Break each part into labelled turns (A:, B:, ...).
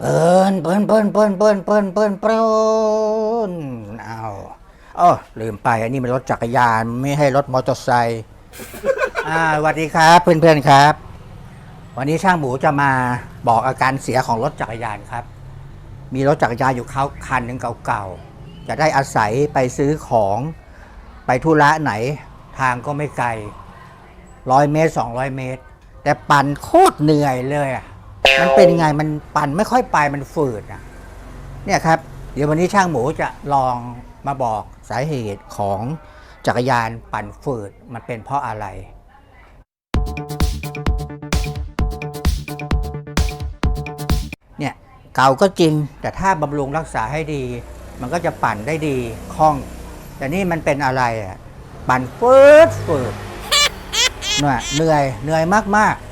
A: เปิ้นเปิ้นเปิ้นเปิ้นเปิ้นเปิ้นเปิ้นเปิ้นเอาอ๋อลืมไปอันนี้มันรถจักรยานไม่ให้รถมอเตอร์ไซค์อ่าสวัสดีครับ เพื่อนๆครับ วันนี้ช่างหมูจะมาบอกอาการเสียของรถจักรยานครับ มีรถจักรยานอยู่เขาคันหนึ่งเก่าๆจะได้อาศัยไปซื้อของไปธุระไหนทางก็ไม่ไกลร้อยเมตรสองร้อยเมตร แต่ปั่นโคตรเหนื่อยเลยอะ มันเป็นไงมันปั่นไม่ค่อยไปมันฝืดอะเนี่ยครับ เดี๋ยววันนี้ช่างหมูจะลองมาบอกสาเหตุของจักรยานปั่นฝืดมันเป็นเพราะอะไรเนี่ยเก่าก็จริงแต่ถ้าบำรุงรักษาให้ดี มันก็จะปั่นได้ดีคล่อง แต่นี่มันเป็นอะไรอะปั่นฟืดฟืดเนี่ยเหนื่อยเหนื่อยมากๆ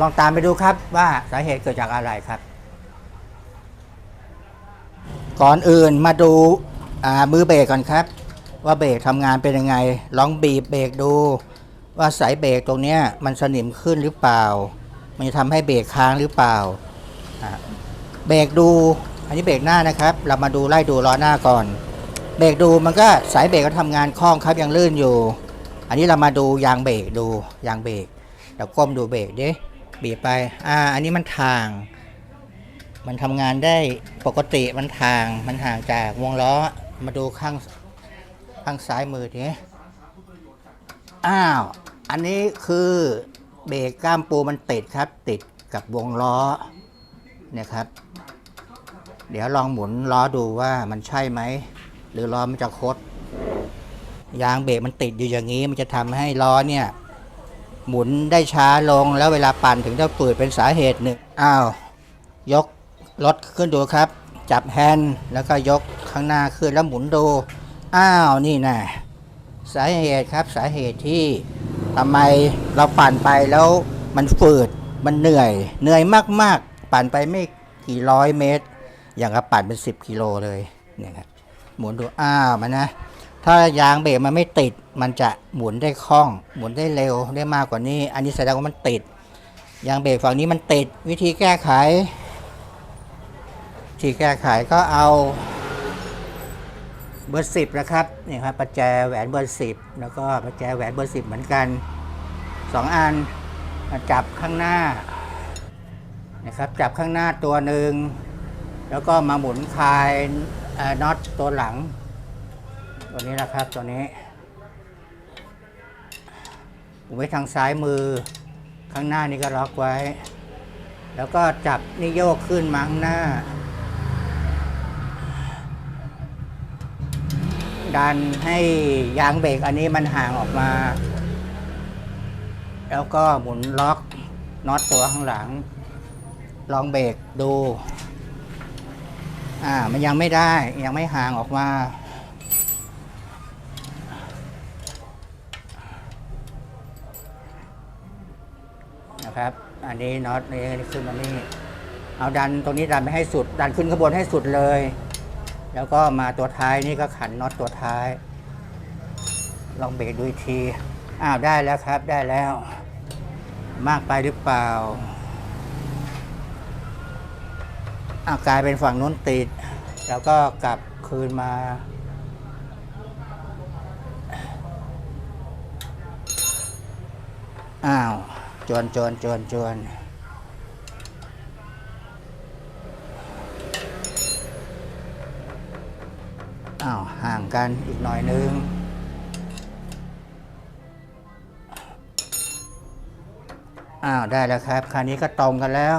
A: ลองตามไปดูครับว่าสาเหตุเกิดจากอะไรครับ ก่อนอื่นมาดูมือเบรกก่อนครับ ว่าเบรกทำงานเป็นยังไง ลองบีบเบรกดู ว่าสายเบรกตรงนี้มันสนิมขึ้นหรือเปล่า มันจะทำให้เบรกค้างหรือเปล่าเบรกดูอันนี้เบรกหน้านะครับ เรามาดูไล่ดูล้อหน้าก่อน เบรกดูมันก็สายเบรกก็ทำงานคล่องครับยังลื่นอยู่ อันนี้เรามาดูยางเบรกดูยางเบรกเดี๋ยวก้มดูเบรกดิ บีบไป อ่า อันนี้มันทาง มันทำงานได้ปกติมันทาง มันห่างจากวงล้อ มาดูข้างข้างซ้ายมือทีอ้าว อันนี้คือเบรกกล้ามปูมันติดครับ ติดกับวงล้อเนี่ยครับ เดี๋ยวลองหมุนล้อดูว่ามันใช่ไหม หรือล้อมันจะคด ยางเบรกมันติดอยู่อย่างนี้ มันจะทำให้ล้อเนี่ย หมุนได้ช้าลงแล้วเวลาปั่นถึงจะฝืดเป็นสาเหตุหนึ่งอ้าวยกรถขึ้นดูครับ จับแฮนด์แล้วก็ยกข้างหน้าขึ้นแล้วหมุนดู อ้าวนี่นะสาเหตุครับสาเหตุที่ทำไมเราปั่นไปแล้วมันฝืดมันเหนื่อย เหนื่อยมากๆ ปั่นไปไม่กี่ร้อยเมตร อย่างกับปั่นเป็น 10 กิโลเลยเนี่ยครับหมุนดูอ้าวมันนะ ถ้ายางเบรกมันไม่ติด มันจะหมุนได้คล่อง หมุนได้เร็วได้มากกว่านี้ อันนี้แสดงว่ามันติด ยางเบรกฝั่งนี้มันติด วิธีแก้ไข ที่แก้ไขก็เอาเบอร์สิบนะครับนี่ครับประแจแหวนเบอร์สิบแล้วก็ประแจแหวนเบอร์สิบเหมือนกันสองอันมาจับข้างหน้านะครับจับข้างหน้าตัวหนึ่งแล้วก็มาหมุนคลายน็อตตัวหลัง ตัวนี้นะครับตัวนี้ผมไว้ทางซ้ายมือ ข้างหน้านี่ก็ล็อกไว้ แล้วก็จับนี่โยกขึ้นมาข้างหน้า ดันให้ยางเบรกอันนี้มันห่างออกมา แล้วก็หมุนล็อกน็อตตัวข้างหลัง ลองเบรกดู อ่า มันยังไม่ได้ยังไม่ห่างออกมา ครับ อันนี้น็อตนี้ขึ้นมานี่เอาดันตรงนี้ดันไปให้สุด ดันขึ้นขบวนให้สุดเลย แล้วก็มาตัวท้ายนี่ก็ขันน็อตตัวท้าย ลองเบรกดูอีกทีอ้าวได้แล้วครับได้แล้ว มากไปหรือเปล่าอ้าวกลายเป็นฝั่งนู้นติด แล้วก็กลับคืนมา อ้าว จวนจวนจวนจวนอ้าวห่างกันอีกหน่อยนึงอ้าวได้แล้วครับ คราวนี้ก็ตรงกันแล้ว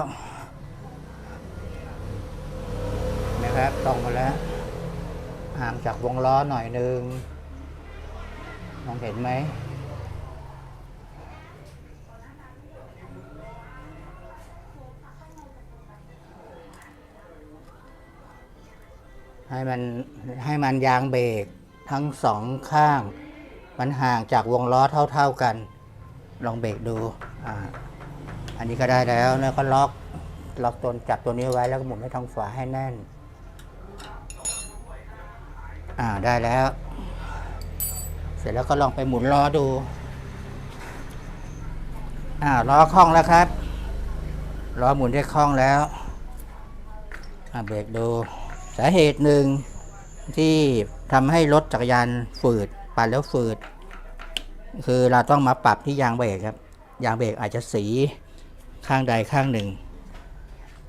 A: นะครับตรงกันแล้วห่างจากวงล้อหน่อยนึงมองเห็นไหม ให้มันให้มันยางเบรกทั้งสองข้าง มันห่างจากวงล้อเท่า ๆกัน ลองเบรกดูอ่าอันนี้ก็ได้แล้วแล้วก็ล็อกล็อกตัวจับตัวนี้ไว้แล้วก็หมุนให้ทางฝาให้แน่น อ่าได้แล้ว เสร็จแล้วก็ลองไปหมุนล้อดู อ่าล้อคล่องแล้วครับล้อหมุนได้คล่องแล้ว อะเบรกดู สาเหตุหนึ่งที่ทำให้รถจักรยานฝืดปั่นแล้วฝืด คือเราต้องมาปรับที่ยางเบรกครับ ยางเบรกอาจจะสีข้างใดข้างหนึ่ง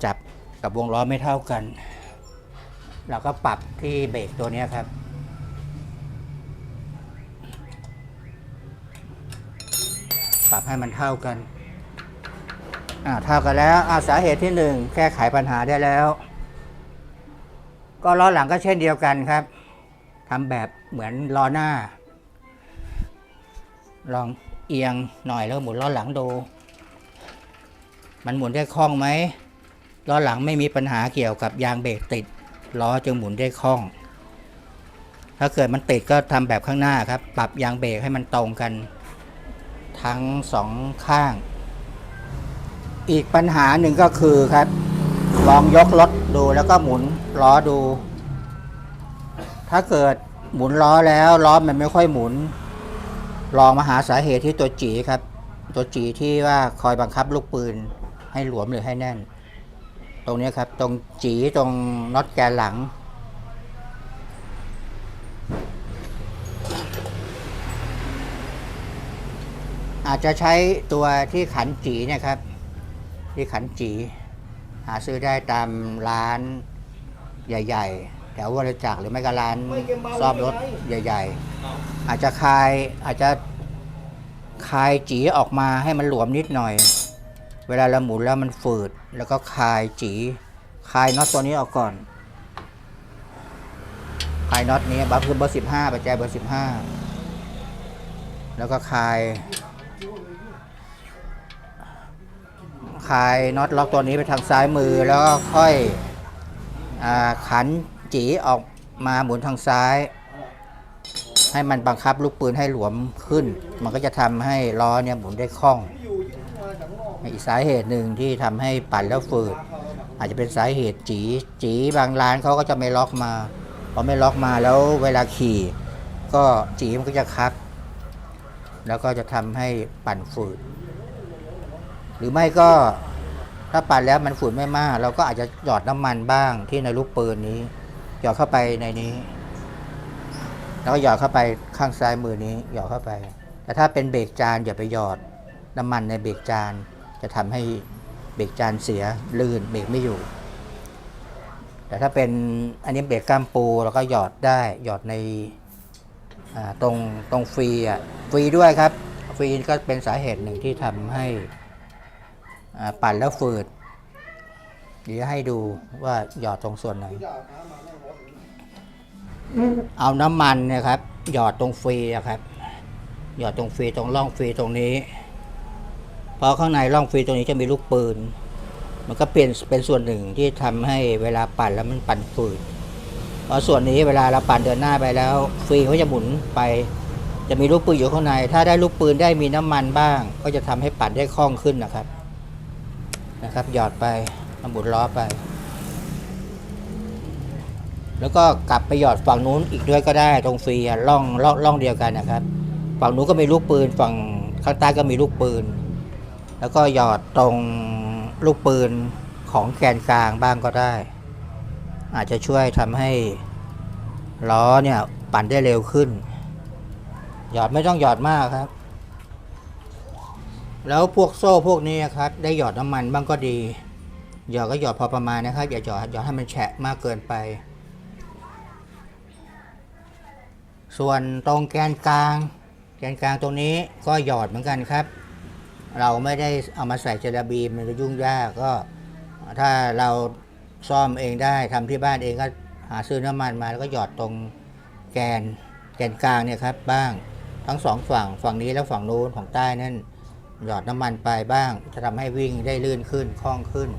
A: จับกับวงล้อไม่เท่ากัน เราก็ปรับที่เบรกตัวนี้ครับ ปรับให้มันเท่ากันอ่าเท่ากันแล้วอาสาเหตุที่หนึ่งแก้ไขปัญหาได้แล้ว ก็ล้อหลังก็เช่นเดียวกันครับทำแบบเหมือนล้อหน้า ลองเอียงหน่อยแล้วหมุนล้อหลังดู มันหมุนได้คล่องไหมล้อหลังไม่มีปัญหาเกี่ยวกับยางเบรกติดล้อจึงหมุนได้คล่อง ถ้าเกิดมันติดก็ทำแบบข้างหน้าครับ ปรับยางเบรกให้มันตรงกัน ทั้งสองข้าง อีกปัญหาหนึ่งก็คือครับ ลองยกรถดูแล้วก็หมุนล้อดู ถ้าเกิดหมุนล้อแล้วล้อมันไม่ค่อยหมุน ลองมาหาสาเหตุที่ตัวจีครับ ตัวจีที่ว่าคอยบังคับลูกปืนให้หลวมหรือให้แน่น ตรงนี้ครับ ตรงจีตรงน็อตแกนหลัง อาจจะใช้ตัวที่ขันจีเนะครับ ที่ขันจี หาซื้อได้ตามร้านใหญ่ ๆ แถววรจักรหรือไม่ก็ร้านซ่อมรถใหญ่ ๆ อาจจะคลายอาจจะคลายจีออกมาให้มันหลวมนิดหน่อย เวลาเราหมุนแล้วมันฝืด แล้วก็คลายจีคลายน็อตตัวนี้ออกก่อนคลายน็อตนี้บัฟคือเบอร์สิบห้าปัจจัยเบอร์สิบห้าแล้วก็คลาย คลายน็อตล็อกตัวนี้ไปทางซ้ายมือแล้วก็ค่อยอขันจีออกมาหมุนทางซ้าย ให้มันบังคับลูกปืนให้หลวมขึ้น มันก็จะทำให้ล้อเนี่ยหมุนได้คล่องอีกสาเหตุหนึ่งที่ทำให้ปั่นแล้วฝืด อาจจะเป็นสาเหตุจีจีบางร้านเขาก็จะไม่ล็อกมาพอไม่ล็อกมาแล้วเวลาขี่ ก็จีมันก็จะคับแล้วก็จะทำให้ปั่นฝืด หรือไม่ก็ถ้าปั่นแล้วมันฝุ่นไม่มาก เราก็อาจจะหยอดน้ำมันบ้างที่ในลูกปืนนี้ หยอดเข้าไปในนี้ แล้วก็หยอดเข้าไปข้างซ้ายมือนี้ หยอดเข้าไป แต่ถ้าเป็นเบรกจานอย่าไปหยอดน้ำมันในเบรกจาน จะทำให้เบรกจานเสียลื่นเบรกไม่อยู่ แต่ถ้าเป็นอันนี้เบรกก้ามปูเราก็หยอดได้หยอดในตรงตรงฟรีอะฟรีด้วยครับฟรีก็เป็นสาเหตุหนึ่งที่ทำให้ ปั่นแล้วฝืด เดี๋ยวให้ดูว่าหยอดตรงส่วนไหน เอาน้ำมันนะครับ หยอดตรงฟรีอะครับ หยอดตรงฟรีตรงร่องฟรีตรงนี้เพราะข้างในร่องฟรีตรงนี้จะมีลูกปืน มันก็เป็นเป็นส่วนหนึ่งที่ทำให้เวลาปั่นแล้วมันปั่นฝืดเพราะส่วนนี้เวลาเราปั่นเดินหน้าไปแล้วฟรีเขาจะหมุนไป จะมีลูกปืนอยู่ข้างใน ถ้าได้ลูกปืนได้มีน้ำมันบ้าง ก็จะทำให้ปั่นได้คล่องขึ้นนะครับ นะครับ หยอดไปหมุนล้อไป แล้วก็กลับไปหยอดฝั่งนู้นอีกด้วยก็ได้ตรงฟรีอะร่องร่องร่องเดียวกันนะครับ ฝั่งนู้นก็มีลูกปืนฝั่งข้างใต้ก็มีลูกปืน แล้วก็หยอดตรงลูกปืนของแกนกลางบ้างก็ได้ อาจจะช่วยทำให้ล้อเนี่ยปั่นได้เร็วขึ้น หยอดไม่ต้องหยอดมากครับ แล้วพวกโซ่พวกนี้ครับ ได้หยอดน้ำมันบ้างก็ดี หยอดก็หยอดพอประมาณนะครับ อย่าหยอดหยอดให้มันแฉะมากเกินไป ส่วนตรงแกนกลาง แกนกลางตรงนี้ก็หยอดเหมือนกันครับ เราไม่ได้เอามาใส่เจลาบีมมันจะยุ่งยากก็ถ้าเราซ่อมเองได้ทำที่บ้านเองก็หาซื้อน้ำมันมาแล้วก็หยอดตรงแกนแกนกลางเนี่ยครับบ้างทั้งสองฝั่งฝั่งนี้แล้วฝั่งนู้นของใต้นั่น หยอดน้ำมันไปบ้าง จะทำให้วิ่งได้ลื่นขึ้นคล่องขึ้น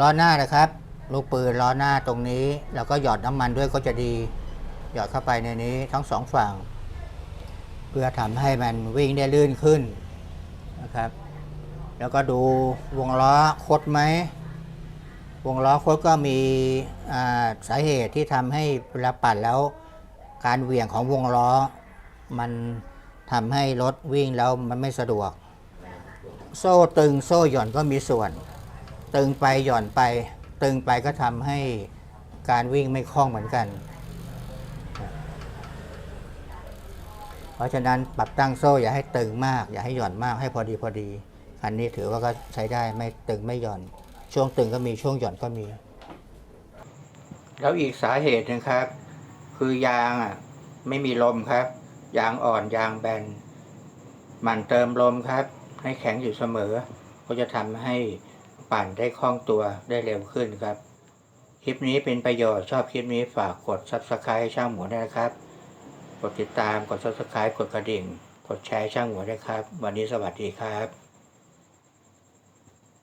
A: ล้อหน้านะครับ ลูกปืนล้อหน้าตรงนี้ แล้วก็หยอดน้ำมันด้วยก็จะดี หยอดเข้าไปในนี้ทั้งสองฝั่ง เพื่อทำให้มันวิ่งได้ลื่นขึ้นนะครับ แล้วก็ดูวงล้อคดไหมวงล้อคดก็มีสาเหตุที่ทำให้เวลาปั่นแล้ว การเหวี่ยงของวงล้อมัน ทำให้รถวิ่งแล้วมันไม่สะดวก โซ่ตึงโซ่หย่อนก็มีส่วน ตึงไปหย่อนไป ตึงไปก็ทำให้การวิ่งไม่คล่องเหมือนกัน เพราะฉะนั้นปรับตั้งโซ่อย่าให้ตึงมาก อย่าให้หย่อนมากให้พอดีพอดีอันนี้ถือว่าก็ใช้ได้ไม่ตึงไม่หย่อน ช่วงตึงก็มีช่วงหย่อนก็มี แล้วอีกสาเหตุหนึงครับ คือยางอะไม่มีลมครับ ยางอ่อนยางแบนหมั่นเติมลมครับ ให้แข็งอยู่เสมอ ก็จะทำให้ปั่นได้คล่องตัวได้เร็วขึ้นครับ คลิปนี้เป็นประโยชน์ชอบคลิปนี้ฝากกด subscribe ให้ช่างหมูด้วยนะครับ กดติดตามกด subscribe กดกระดิ่ง กดแชร์ช่างหมูด้วยครับ วันนี้สวัสดีครับ